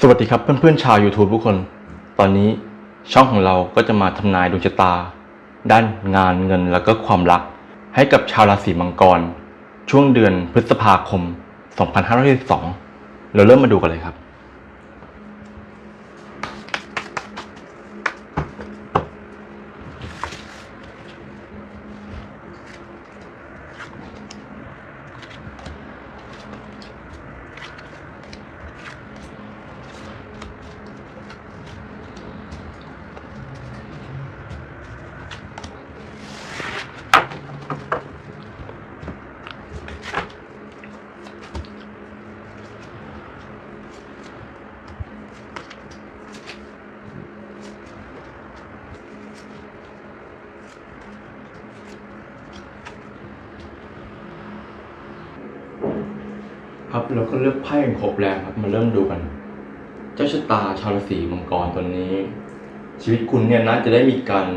สวัสดีครับเพื่อนๆชาว YouTube ทุกคน ตอนนี้ช่องของเราก็จะมาทำนายดวงชะตา ด้านงานเงินแล้วก็ความรัก ให้กับชาวราศีมังกร ช่วงเดือนพฤษภาคม 2562เราเริ่มมาดูกันเลยครับ ครับเราก็เลือกไพ่กันครบแล้วครับมาเริ่มดูกัน เจ้าชะตาชาวราศีมังกรตัวนี้ ชีวิตคุณเนี่ยน่าจะได้มีการ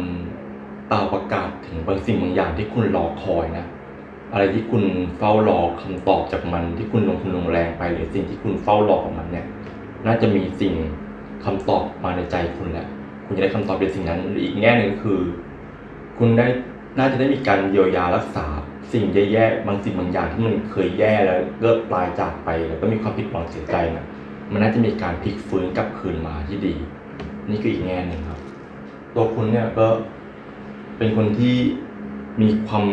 เอ่อประกาศถึงบางสิ่งบางอย่างที่คุณรอคอยนะ อะไรที่คุณเฝ้ารอคำตอบจากมันที่คุณลงทุนลงแรงไปหรือสิ่งที่คุณเฝ้ารอของมันเนี่ย น่าจะมีสิ่งคำตอบมาในใจคุณแหละ คุณจะได้คำตอบเป็นสิ่งนั้นหรืออีกแง่หนึ่งก็คือ คุณได้น่าจะได้มีการเยียวยารักษา สิ่งแย่ๆบางสิ่งบางอย่างที่มันเคยแย่แล้วเลิกตายจากไป แล้วก็มีความผิดหวังเสียใจนะมันน่าจะมีการพลิกฟื้นกลับคืนมาที่ดี นี่คืออีกแง่หนึ่งครับ ตัวคุณเนี่ยก็เป็นคนที่มีความ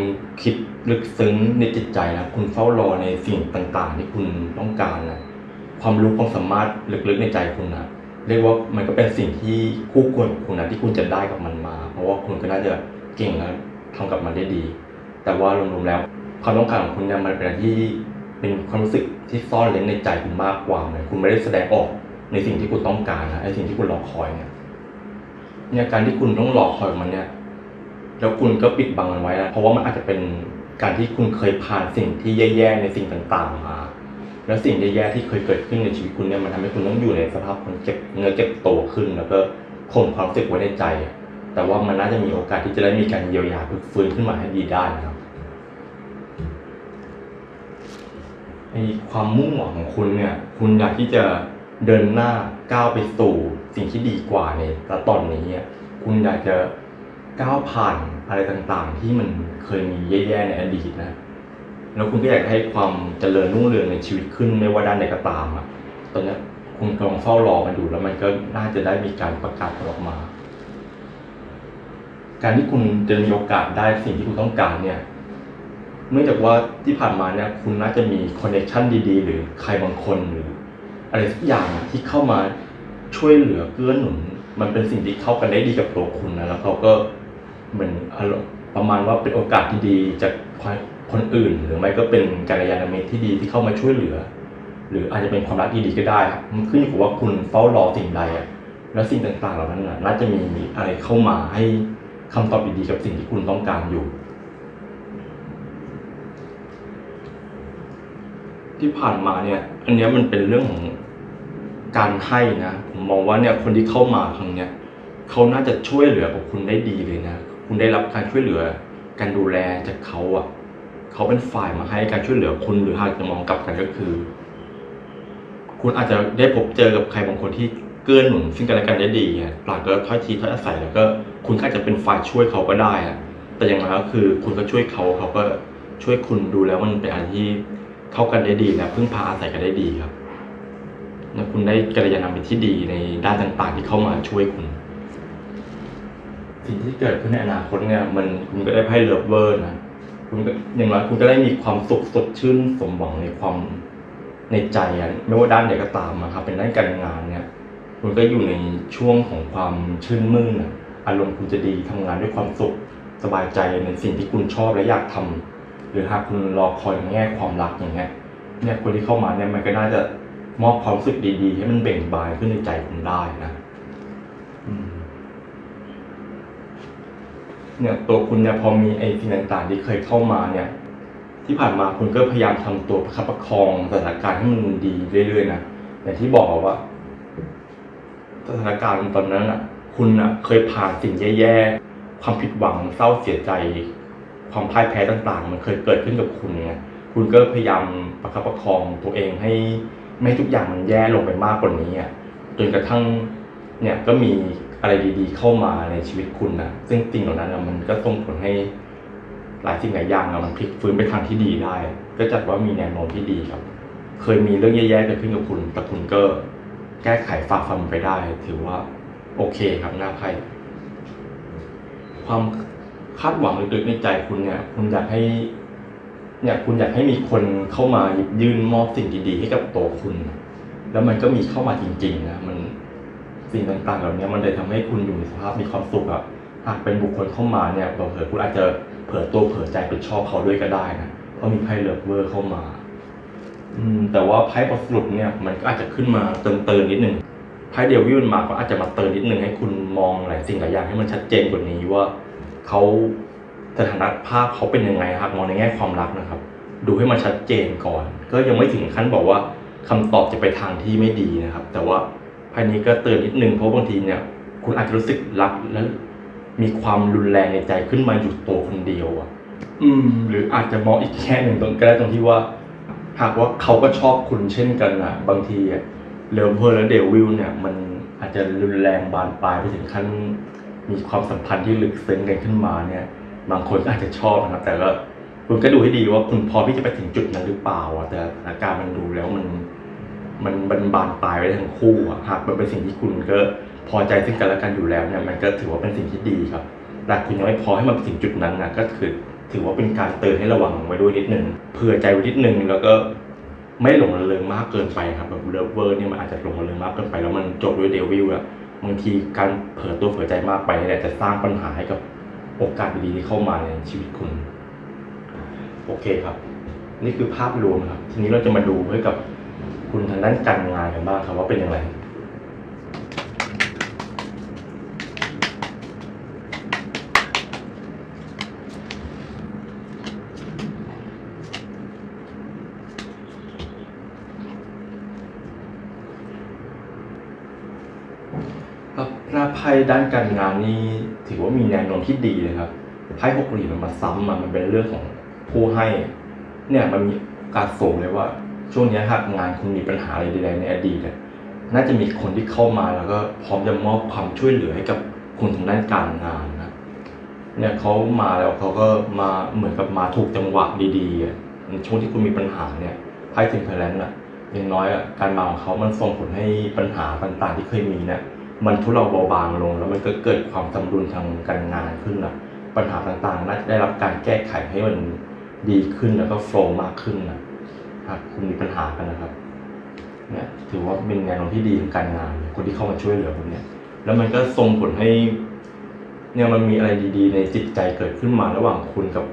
คิดลึกซึ้งในจิตใจนะคุณเฝ้ารอในสิ่งต่างๆ ที่คุณต้องการนะความรู้ความสามารถลึกๆในใจคุณนะเรียกว่ามันก็เป็นสิ่งที่คู่ควรคุณนะที่คุณจะได้กับมันมา เพราะว่าคุณก็น่าจะเก่งและทำกับมันได้ดี แต่ว่ารวมๆแล้ว ความต้องการของคุณเนี่ยมันเป็นอะไรที่เป็นความรู้สึกที่ซ่อนเร้นในใจคุณมากกว่าเหมือนคุณไม่ได้แสดงออกในสิ่งที่คุณต้องการนะไอ้สิ่งที่คุณรอคอยเนี่ยเนี่ยการที่คุณต้องรอคอยมันเนี่ย แล้วคุณก็ปิดบังมันไว้นะเพราะว่ามันอาจจะเป็นการที่คุณเคยผ่านสิ่งที่แย่ๆในสิ่งต่างๆมา แล้วสิ่งแย่ๆที่เคยเกิดขึ้นในชีวิตคุณเนี่ยมันทำให้คุณต้องอยู่ในสภาพคนเก็บเนื้อเก็บตัวขึ้น แล้วก็คงความรู้สึกไว้ในใจ แต่ว่ามันน่าจะมีโอกาสที่จะได้มีการเยียวยาฟื้นขึ้นมาให้ดีได้นะครับ ไอความมุ่งหวังของคุณเนี่ย คุณอยากที่จะเดินหน้าก้าวไปสู่สิ่งที่ดีกว่าในตอนนี้คุณอยากจะก้าวผ่านอะไรต่างๆ ที่มันเคยมีแย่ๆในอดีตนะ แล้วคุณก็อยากให้ความเจริญรุ่งเรืองในชีวิตขึ้นไม่ว่าด้านใดก็ตามอะ ตอนนี้คุณกำลังเฝ้ารอมันอยู่แล้วมันก็น่าจะได้มีการประกาศออกมา การที่คุณจะมีโอกาสได้สิ่งที่คุณต้องการเนี่ย เนื่องจากว่าที่ผ่านมาเนี่ยคุณน่าจะมีคอนเนคชั่นดีๆ หรือใครบางคนหรือ อะไรสักอย่างที่เข้ามาช่วยเหลือเกื้อหนุน มันเป็นสิ่งที่เข้ากันได้ดีกับตัวคุณนะแล้วเขาก็เหมือนอารมณ์ประมาณว่าเป็นโอกาสที่ดีจากคนอื่น หรือไม่ก็เป็นกัลยาณมิตรที่ดีที่เข้ามาช่วยเหลือ หรืออาจจะเป็นความรักดีๆก็ได้ครับมันขึ้นอยู่กับว่าคุณเฝ้ารอสิ่งใดอะแล้วสิ่งต่างๆเหล่านั้นน่ะน่าจะมีอะไรเข้ามาให้คำตอบดีๆกับสิ่งที่คุณต้องการอยู่ ที่ผ่านมาเนี่ย อันเนี้ยมันเป็นเรื่องของการให้นะ ผมมองว่าเนี่ยคนที่เข้ามาครั้งเนี้ยเขาน่าจะช่วยเหลือกับคุณได้ดีเลยนะ คุณได้รับการช่วยเหลือ การดูแลจากเขาอะ เขาเป็นฝ่ายมาให้การช่วยเหลือคุณหรือหากจะมองกลับกันก็คือ คุณอาจจะได้พบเจอกับใครบางคนที่เกื้อหนุนซึ่งกันและกันได้ดีอะหลังก็ถ้อยทีถ้อยอาศัยแล้วก็ คุณก็อาจจะเป็นฝ่ายช่วยเขาก็ได้อะแต่อย่างไรก็คือ คุณก็ช่วยเขาเขาก็ช่วยคุณดูแล้วมันเป็นอะไรที่ เข้ากันได้ดีนะพึ่งพาอาศัยกันได้ดีครับและคุณได้กัลยาณมิตรที่ดีในด้านต่างๆ ที่เข้ามาช่วยคุณ สิ่งที่เกิดขึ้นในอนาคตเนี่ยมันคุณก็ได้ไพ่เลิฟเวอร์นะคุณก็อย่างน้อยคุณก็ได้มีความสุขสดชื่นสมหวังในความในใจอะไม่ว่าด้านใดก็ตามอะครับเป็นด้านการงานเนี่ยคุณก็อยู่ในช่วงของความชื่นมื่นอะอารมณ์คุณจะดีทำงานด้วยความสุขสบายใจในสิ่งที่คุณชอบและอยากทำ หรือหากคุณรอคอยแง่ความรักอย่างเงี้ยเนี่ยคนที่เข้ามาเนี่ยมันก็น่าจะมอบความรู้สึกดีๆ ให้มันเบ่งบานขึ้นในใจคุณได้นะเนี่ยตัวคุณเนี่ยพอมีไอ้สิ่งต่างๆ ที่เคยเข้ามาเนี่ย ที่ผ่านมาคุณก็พยายามทำตัวประคับประคองสถานการณ์ให้มันดีเรื่อยๆนะอย่างที่บอกว่าสถานการณ์ตอนนั้นอะ คุณอะ เคยผ่านสิ่งแย่ๆความผิดหวังเศร้าเสียใจ ความพ่ายแพ้ต่างๆ มันเคยเกิดขึ้นกับคุณไงคุณก็พยายามประคับประคองตัวเองให้ไม่ทุกอย่างมันแย่ลงไปมากกว่านี้อะจนกระทั่งเนี่ยก็มีอะไรดีๆ เข้ามาในชีวิตคุณนะซึ่งสิ่งเหล่านั้นมันก็ส่งผลให้หลายสิ่งหลายอย่างมันพลิกฟื้นไปทางที่ดีได้ ก็จัดว่ามีแนวโน้มที่ดีครับ เคยมีเรื่องแย่ๆเกิดขึ้นกับคุณ แต่คุณก็แก้ไขฝ่าฟันไปได้ ถือว่าโอเคครับหน้าไพ่ความ คาดหวังลึกๆในใจคุณเนี่ย คุณอยากให้เนี่ยคุณอยากให้มีคนเข้ามาหยิบยื่นมอบสิ่งดีๆให้กับตัวคุณ แล้วมันก็มีเข้ามาจริง ๆ นะมันสิ่งต่างๆเหล่านี้มันเลยทำให้คุณอยู่ในสภาพมีความสุขอะหากเป็นบุคคลเข้ามาเนี่ยเผลอคุณอาจจะเผลอตัวเผลอใจไปชอบเขาด้วยก็ได้นะเพราะมีไพ่เลิฟเวอร์เข้ามา อืม แต่ว่าไพ่บทสรุปเนี่ย มันก็อาจจะขึ้นมาเติมๆนิดนึงไพ่เดวิลมันมาก็อาจจะมาเติมนิดนึงให้คุณมองหลายสิ่งหลายอย่างให้มันชัดเจนกว่านี้ว่า เขาสถานะภาพเขาเป็นยังไงครับมองในแง่ความรักนะครับ ดูให้มันชัดเจนก่อน ก็ยังไม่ถึงขั้นบอกว่าคำตอบจะไปทางที่ไม่ดีนะครับ แต่ว่าภายนี้ก็เตือนนิดนึงเพราะบางทีเนี่ย คุณอาจจะรู้สึกรักและมีความรุนแรงในใจขึ้นมาอยู่ตัวคนเดียวอะ อืม หรืออาจจะมองอีกแค่หนึ่งตรงก็ได้ตรงที่ว่า หากว่าเขาก็ชอบคุณเช่นกันอะ บางทีอะเลเวอร์และเดวิลเนี่ย มันอาจจะรุนแรงบานปลายไปถึงขั้น มีความสัมพันธ์ที่ลึกซึ้งกันขึ้นมาเนี่ย บางคนก็อาจจะชอบนะครับ แต่ก็คุณก็ดูให้ดีว่าคุณพร้อมที่จะไปถึงจุดนั้นหรือเปล่าอะแต่สถานการณ์มันดูแล้วมันมันบันบานปลายไปทั้งคู่อะหากมันเป็นสิ่งที่คุณก็พอใจซึ่งกันและกันอยู่แล้วเนี่ยมันก็ถือว่าเป็นสิ่งที่ดีครับแต่คุณยังไม่พอให้มันไปถึงจุดนั้นนะก็คือถือว่าเป็นการเตือนให้ระวังไว้ด้วยนิดนึงเผื่อใจไว้นิดนึงแล้วก็ไม่หลงระเริงมากเกินไปครับแบบเลเวอร์เนี่ยมันอาจจะหลงระเริงมากเกินไปแล้วมันจบด้วยเดวิลอะ บางทีการเผลอตัวเผลอใจมากไปเนี่ยจะสร้างปัญหาให้กับโอกาสดีๆที่เข้ามาในชีวิตคุณ โอเคครับ นี่คือภาพรวมครับ ทีนี้เราจะมาดูให้กับคุณทางด้านการงานกันบ้างครับว่าเป็นอย่างไร ครับหน้าไพ่ด้านการงานนี่ถือว่ามีแนวโน้มที่ดีเลยครับไพ่หกเหรียญมันมาซ้ำมามันเป็นเรื่องของผู้ให้ เนี่ยมันมีกาสสูงเลยว่า ช่วงนี้หากงานคุณมีปัญหาอะไรใดๆในอดีตเนี่ยน่าจะมีคนที่เข้ามาแล้วก็พร้อมจะมอบความช่วยเหลือให้กับคุณทางด้านการงานนะเนี่ยเขามาแล้วเขาก็มาเหมือนกับมาถูกจังหวะดีๆอะในช่วงที่คุณมีปัญหาเนี่ยไพ่ถึงเพลนอะอย่างน้อยอะการมาของเขามันส่งผลให้ปัญหาต่างๆ ที่เคยมีเนี่ย มันทุเลาเบาบางลง แล้วมันก็เกิดความสมดุลทางการงานขึ้นนะปัญหาต่างๆน่าจะได้รับการแก้ไขให้มันดีขึ้นแล้วก็โฟล์มากขึ้นนะหากคุณมีปัญหากันนะครับเนี่ยถือว่าเป็นแนวโน้มที่ดีทางการงาน คนที่เข้ามาช่วยเหลือคุณเนี่ยแล้วมันก็ส่งผลให้ เนี่ยมันมีอะไรดีๆ ในจิตใจเกิดขึ้นมาระหว่างคุณกับ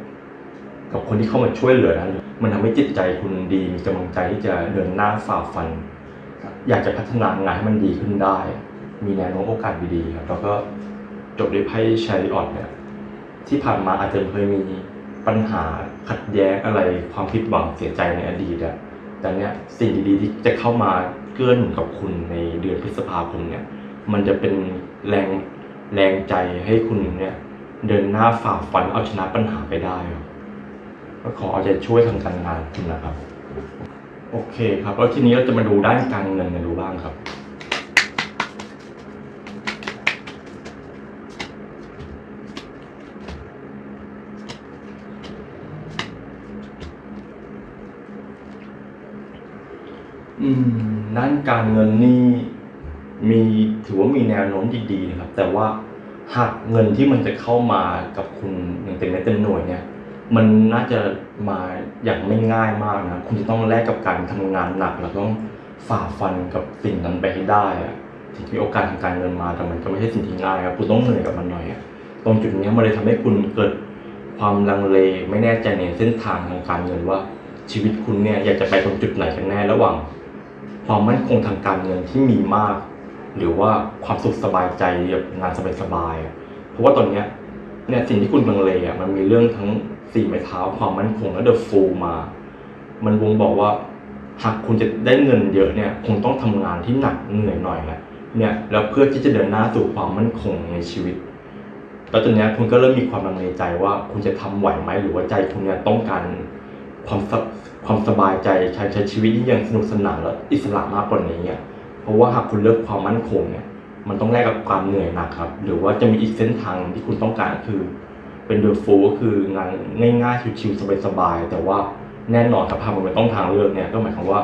กับคนที่เข้ามาช่วยเหลือนั้นมันทำให้จิตใจคุณดีมีกำลังใจที่จะเดินหน้าฝ่าฟัน อยากจะพัฒนางานให้มันดีขึ้นได้ มีแนวโน้มโอกาสดีๆครับแล้วก็จบด้วยไพ่ชาริออตเนี่ยที่ผ่านมาอาจจะเคยมีปัญหาขัดแย้งอะไรความผิดหวังเสียใจในอดีตอะแต่เนี้ยสิ่งดีๆที่จะเข้ามาเกื้อหนุนกับคุณในเดือนพฤษภาคมเนี่ย มันจะเป็นแรงแรงใจให้คุณเนี่ยเดินหน้าฝ่าฟันเอาชนะปัญหาไปได้ครับก็ขอเอาใจช่วยทางการงานคุณนะครับ โอเคครับแล้วทีนี้เราจะมาดูด้านการเงินกันดูบ้างครับ ด้านการเงินนี่มีถือว่ามีแนวโน้มดีๆนะครับ แต่ว่าหากเงินที่มันจะเข้ามากับคุณอย่างเต็มเม็ดเต็มหน่วยเนี่ย มันน่าจะมาอย่างไม่ง่ายมากนะคุณจะต้องแลกกับการทำงานหนักแล้วต้องฝ่าฟันกับสิ่งนั้นไปให้ได้อะถึงมีโอกาสทางการเงินมาแต่มันก็ไม่ใช่สิ่งที่ง่ายครับคุณต้องเหนื่อยกับมันหน่อยอะตรงจุดนี้มันเลยทำให้คุณเกิดความลังเลไม่แน่ใจในเส้นทางทางการเงินว่าชีวิตคุณเนี่ยอยากจะไปตรงจุดไหนกันแน่ระหว่าง ความมั่นคงทางการเงินที่มีมาก หรือว่าความสุขสบายใจแบบงานสบายๆเพราะว่าตอนเนี้ยเนี่ยสิ่งที่คุณลังเลอะมันมีเรื่องทั้งสี่ไม้เท้าความมั่นคงและเดอะฟูมา มันวงบอกว่าหากคุณจะได้เงินเยอะเนี่ยคงต้องทำงานที่หนักเหนื่อยหน่อยแหละเนี่ยแล้วเพื่อที่จะเดินหน้าสู่ความมั่นคงในชีวิตแล้วตอนนี้คุณก็เริ่มมีความลังเลใจว่าคุณจะทำไหวไหมหรือว่าใจคุณเนี่ยต้องการ ความสความสบายใจใช้ใช้ชีวิตที่ยังสนุกสนานและอิสระมากกว่านี้อะเพราะว่าหากคุณเลือกความมั่นคงเนี่ยมันต้องแลกกับความเหนื่อยหนักครับ หรือว่าจะมีอีกเส้นทางที่คุณต้องการคือ เป็นเดอะฟูก็คืองานง่ายๆชิวๆสบายๆแต่ว่าแน่นอนครับหากมันเป็นต้องทางเลือกเนี่ยก็หมายความว่า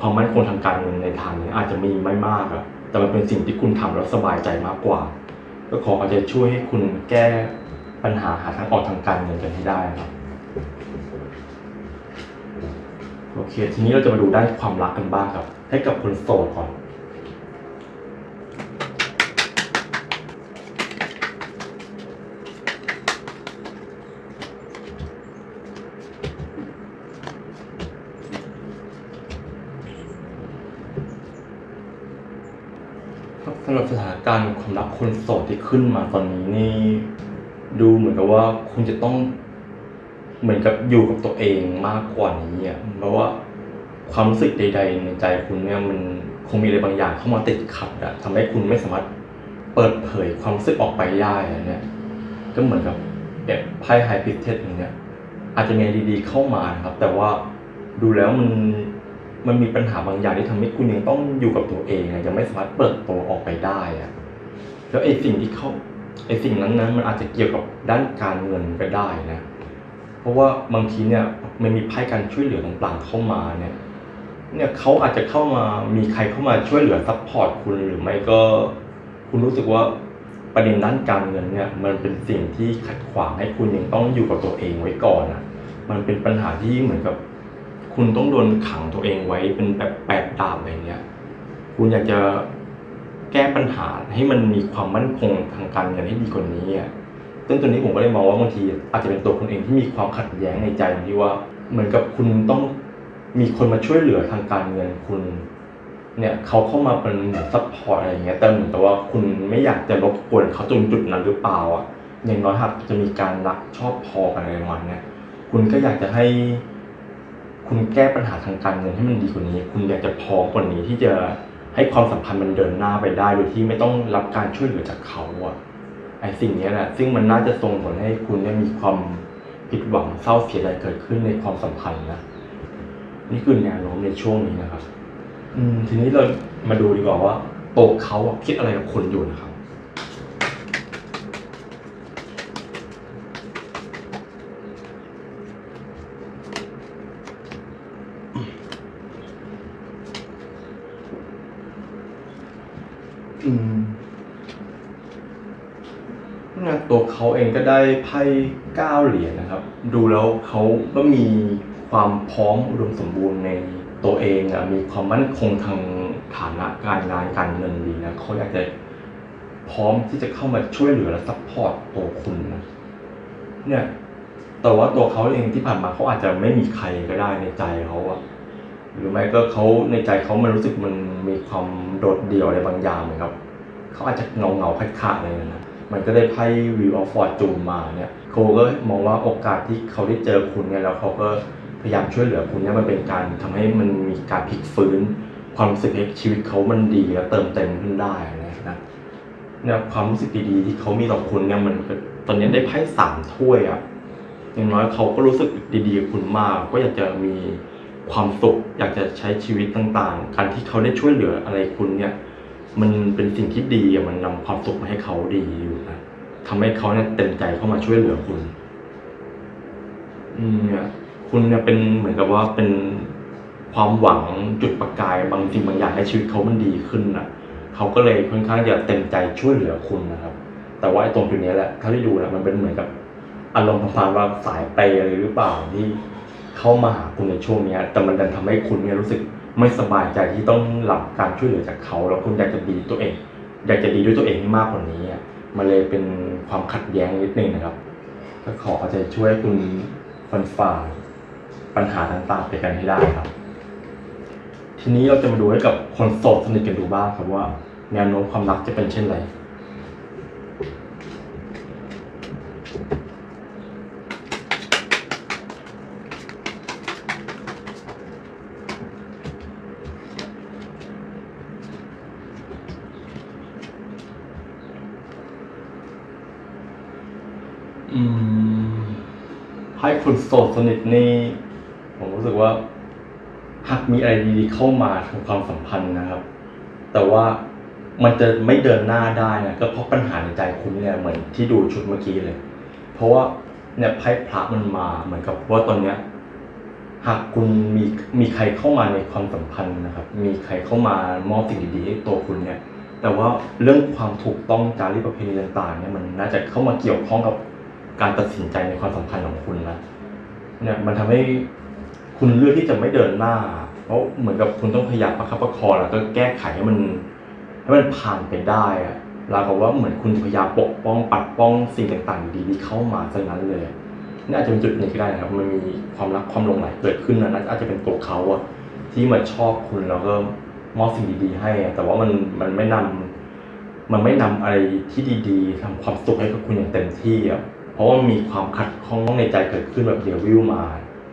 ความมั่นคงทางการเงินในทางนี้อาจจะมีไม่มากอะแต่มันเป็นสิ่งที่คุณทำแล้วสบายใจมากกว่า ก็ขออาจจะช่วยให้คุณแก้ปัญหาหาทางออกทางการเงินกันให้ได้ครับ โอเค ทีนี้เราจะมาดูด้านความรักกันบ้างครับ ให้กับคนโสดก่อนสำหรับสถานการณ์ความรักคนโสดที่ขึ้นมาตอนนี้นี่ ดูเหมือนกับว่าคุณจะต้อง เหมือนกับอยู่กับตัวเองมากกว่านี้อะเพราะว่าความรู้สึกใด ๆ ในใจคุณเนี่ยมันคงมีอะไรบางอย่างเข้ามาติดขัดอะทำให้คุณไม่สามารถเปิดเผยความรู้สึกออกไปได้อะเนี่ย ก็เหมือนกับแบบไพ่ไฮพิเทสอย่างเนี้ยอาจจะมีอะไรดีๆเข้ามานะครับ แต่ว่าดูแล้วมันมันมีปัญหาบางอย่างที่ทำให้คุณยังต้องอยู่กับตัวเองอะยังไม่สามารถเปิดตัวออกไปได้อะแล้วไอ้สิ่งที่เขาไอ้สิ่งนั้นนั้นมันอาจจะเกี่ยวกับด้านการเงินก็ได้นะเพ ราะว่าบางทีเนี่ยมันมีไพ่การช่วยเหลือต่างๆเข้ามาเนี่ยเนี่ยเขาอาจจะเข้ามามีใครเข้ามาช่วยเหลือซัพพอร์ตคุณหรือไม่ก็ คุณรู้สึกว่าประเด็นด้านการเงินเนี่ยมันเป็นสิ่งที่ขัดขวางให้คุณยังต้องอยู่กับตัวเองไว้ก่อนอะมันเป็นปัญหาที่เหมือนกับ คุณต้องโดนขังตัวเองไว้เป็นแบบแปดดาบอะไรเงี้ยคุณอยากจะแก้ปัญหาให้มันมีความมั่นคงทางการเงินให้ดีกว่านี้อะ ซึ่งตัวนี้ผมก็เลยมองว่าบางที อาจจะเป็นตัวคุณเองที่มีความขัดแย้งในใจที่ว่า เหมือนกับคุณต้องมีคนมาช่วยเหลือทางการเงินคุณ เนี่ยเขาเข้ามาเป็นซัพพอร์ตอะไรอย่างเงี้ยแต่เหมือนกับว่าคุณไม่อยากจะรบกวนเขาตรงจุดนั้นหรือเปล่าอะอย่างน้อยหากจะมีการรักชอบพอกันอะไรประมาณเนี้ยคุณก็อยากจะให้ คุณแก้ปัญหาทางการเงินให้มันดีกว่านี้ คุณอยากจะพอกว่านี้ที่จะให้ความสัมพันธ์มันเดินหน้าไปได้โดยที่ไม่ต้องรับการช่วยเหลือจากเขาอะ อ้สิ่งเนี้ยแหละ ซึ่งมันน่าจะส่งผลให้คุณเนี่ยมีความผิดหวังเศร้าเสียใจเกิดขึ้นในความสัมพันธ์นะนี่คือแนวโน้มในช่วงนี้นะครับ อืม ทีนี้เรามาดูดีกว่าว่า โตวเขาอะคิดอะไรกับคุณอยู่นะครับ ตัวเขาเองก็ได้ไพ่เก้าเหรียญนะครับ ดูแล้วเขาก็มีความพร้อมอุดมสมบูรณ์ในตัวเองอะมีความมั่นคงทางฐานะการงานการเงินดีนะเขาอยากจะพร้อมที่จะเข้ามาช่วยเหลือและซัพพอร์ตตัวคุณนะเนี่ยแต่ว่าตัวเขาเองที่ผ่านมาเขาอาจจะไม่มีใครก็ได้ในใจเขาอะหรือไม่ก็เขาในใจเขามันรู้สึกมันมีความโดดเดี่ยวอะไรบางอย่างเหมือนกับเขาอาจจะเงาเงาๆขาดขาดๆอะไรนะ มันก็ได้ไพ่ View of Fortune มาเนี่ยโคก็มองว่าโอกาสที่เขาได้เจอคุณเนี่ยแล้วเขาก็พยายามช่วยเหลือคุณเนี่ยมันเป็นการทำให้มันมีการพลิกฟื้น ความรู้สึกให้ชีวิตเขามันดีและเติมเต็มขึ้นได้นะเนี่ยความรู้สึกดีๆที่เขามีต่อคุณเนี่ยมันก็ตอนนี้ได้ไพ่สามถ้วยอะอย่างน้อยเขาก็รู้สึกดีๆกับคุณมาก ก็อยากจะมีความสุขอยากจะใช้ชีวิตต่างๆ การที่เขาได้ช่วยเหลืออะไรคุณเนี่ย มันเป็นสิ่งที่ดีอะมันนำความสุขมาให้เขาดีอยู่นะทำให้เขาเนี่ยเต็มใจเข้ามาช่วยเหลือคุณ อืมเนี่ยคุณเนี่ยเป็นเหมือนกับว่าเป็นความหวังจุดประกายบางสิ่งบางอย่างให้ชีวิตเขามันดีขึ้นนะเขาก็เลยค่อนข้างจะเต็มใจช่วยเหลือคุณนะครับ แต่ว่าไอ้ตรงจุดนี้แหละเท่าที่ดูนะมันเป็นเหมือนกับอารมณ์ประมาณว่าสายเปอะไรหรือเปล่าที่เข้ามาหาคุณในช่วงนี้แต่มันดันทำให้คุณเนี่ยรู้สึก ไม่สบายใจที่ต้องหลับการช่วยเหลือจากเขาแล้วคุณอยากจะดีตัวเอง อยากจะดีด้วยตัวเองให้มากกว่านี้อะมันเลยเป็นความขัดแย้งนิดนึงนะครับ ก็ขอใจช่วยคุณฟันฝ่าปัญหาต่างๆไปกันให้ได้ครับ ทีนี้เราจะมาดูให้กับคนโสดสนิทกันดูบ้างครับว่า แนวโน้มความรักจะเป็นเช่นไรืมให้คนโสดสนิทนี่ผมรู้สึกว่าหากมีอะไรดีๆเข้ามาทางความสัมพันธ์นะครับ แต่ว่ามันจะไม่เดินหน้าได้นะก็เพราะปัญหาในใจคุณเนี่ยเหมือนที่ดูชุดเมื่อกี้เลย เพราะว่าเนี่ยไพ่พระมันมาเหมือนกับว่าตอนเนี้ยหากคุณมีมีใครเข้ามาในความสัมพันธ์นะครับ มีใครเข้ามามอบสิ่งดีๆให้ตัวคุณเนี่ย แต่ว่าเรื่องความถูกต้องจารีตประเพณีต่างๆเนี่ยมันน่าจะเข้ามาเกี่ยวข้องกับ การตัดสินใจในความสัมพันธ์ของคุณนะเนี่ยมันทำให้คุณเลือกที่จะไม่เดินหน้า เพราะเหมือนกับคุณต้องพยายามประคับประคองแล้วก็แก้ไขให้มันให้มันผ่านไปได้อะราวกับว่าเหมือนคุณพยายามปกป้องปัดป้องสิ่งต่างๆ ดีที่เข้ามาซะนั้นเลยนี่อาจจะเป็นจุดหนึ่งก็ได้นะครับมันมีความรักความหลงใหลเกิดขึ้นนะน่าจะเป็นตัวเขาอะที่มาชอบคุณแล้วก็มอบสิ่งดีๆ ให้ แต่ว่ามันมันไม่นำมันไม่นำอะไรที่ดีๆทำความสุขให้กับคุณอย่างเต็มที่อะ เพราะว่ามีความขัดข้องในใจเกิดขึ้นแบบเดียวิลมา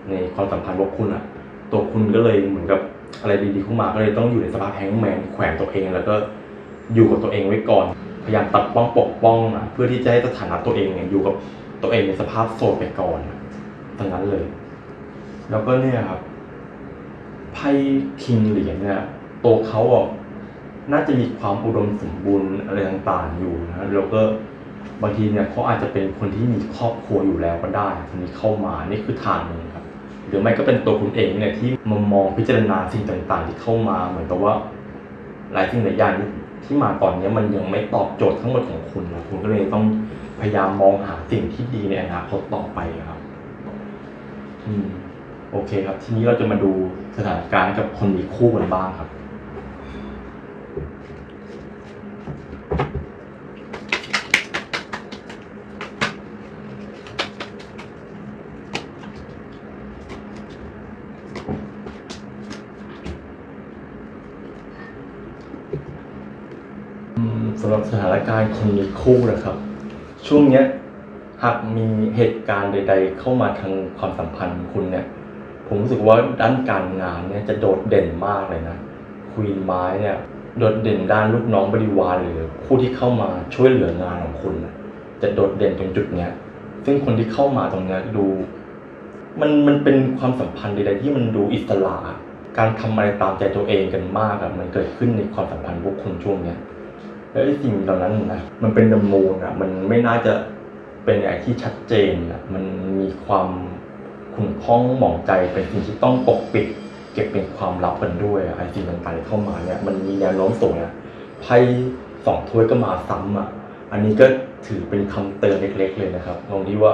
ในความสัมพันธ์พวกคุณอะตัวคุณก็เลยเหมือนกับอะไรดีๆเข้ามาก็เลยต้องอยู่ในสภาพแฮงแมนแขวนตัวเองแล้วก็อยู่กับตัวเองไว้ก่อน พยายามตัดป้องปกป้องอะเพื่อที่จะให้สถานะตัวเองเนี่ยอยู่กับตัวเองในสภาพโสดไปก่อนอะทั้งนั้นเลย แล้วก็เนี่ยครับไพ่คิงเหรียญเนี่ยตัวเขาอะน่าจะมีความอุดมสมบูรณ์อะไรต่างๆอยู่นะแล้วก็ บางทีเนี่ยเขาอาจจะเป็นคนที่มีครอบครัวอยู่แล้วก็ได้คนนี้เข้ามานี่คือทางหนึ่งครับหรือไม่ก็เป็นตัวคุณเองเนี่ยที่มามองพิจารณาสิ่งต่าง ๆ ที่เข้ามาเหมือนกับว่าหลายสิ่งหลายอย่างที่มาตอนนี้มันยังไม่ตอบโจทย์ทั้งหมดของคุณนะคุณก็เลยต้องพยายามมองหาสิ่งที่ดีในอนาคตต่อไปครับ อืม โอเคครับ ทีนี้เราจะมาดูสถานการณ์กับคนมีคู่กันบ้างครับ อืม สำหรับสถานการณ์คนมีคู่นะครับ ช่วงเนี้ยหากมีเหตุการณ์ใด ๆ เข้ามาทางความสัมพันธ์ของคุณเนี่ย ผมรู้สึกว่าด้านการงานเนี่ยจะโดดเด่นมากเลยนะควีนไม้เนี่ยโดดเด่นด้านลูกน้องบริวารหรือผู้ที่เข้ามาช่วยเหลืองานของคุณนะจะโดดเด่นตรงจุดเนี้ยซึ่งคนที่เข้ามาตรงเนี้ยดูมันมันเป็นความสัมพันธ์ใดๆที่มันดูอิสระ การทำอะไรตามใจตัวเองกันมากอะมันเกิดขึ้นในความสัมพันธ์พวกคุณช่วงเนี้ย แล้วสิ่งเหล่านั้นนะมันเป็นดมูลอะมันไม่น่าจะเป็นอะไรที่ชัดเจนอะมันมีความขุ่นข้องหมองใจเป็นสิ่งที่ต้องปกปิด เก็บเป็นความลับกันด้วยไอ้สิ่งต่างๆเข้ามาเนี่ยมันมีแนวโน้มสูงนะไพ่สองถ้วยก็มาซ้ำอะ อันนี้ก็ถือเป็นคำเตือนเล็ก ๆ เลยนะครับตรงที่ว่า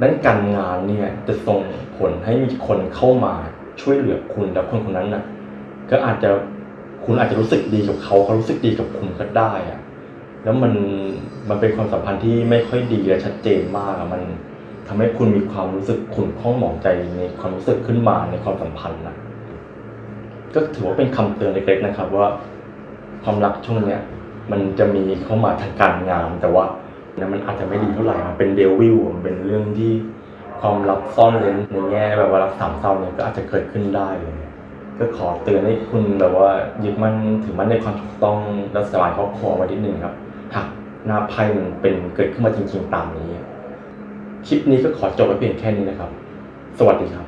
ด้านการงานเนี่ยจะส่งผลให้มีคนเข้ามาช่วยเหลือคุณแล้วคนคนนั้นน่ะ ก็อาจจะ คุณอาจจะรู้สึกดีกับเขาเขารู้สึกดีกับคุณก็ได้อะแล้วมันมันเป็นความสัมพันธ์ที่ไม่ค่อยดีและชัดเจนมากอะมันทำให้คุณมีความรู้สึกขุ่นข้องหมองใจในความรู้สึกขึ้นมาในความสัมพันธ์นะก็ถือว่าเป็นคำเตือนเล็กๆนะครับ ว่าความรักช่วงเนี้ยมันจะมีเข้ามาทางการงาน แต่ว่านี่ยมันอาจจะไม่ดีเท่าไหร่มันเป็นเดวิลมันเป็นเรื่องที่ความลับซ่อนเร้นในแง่แบบว่ารักสามเศร้าเนี่ยก็อาจจะเกิดขึ้นได้เลย ก็ขอเตือนให้คุณแบบว่ายึดมั่นถือมั่นในความถูกต้องและสบายครอบครัวไว้นิดนึงครับ หากนาไพ่มันเป็นเกิดขึ้นมาจริง ๆ ตามนี้ คลิปนี้ก็ขอจบไว้เพียงแค่นี้นะครับ สวัสดีครับ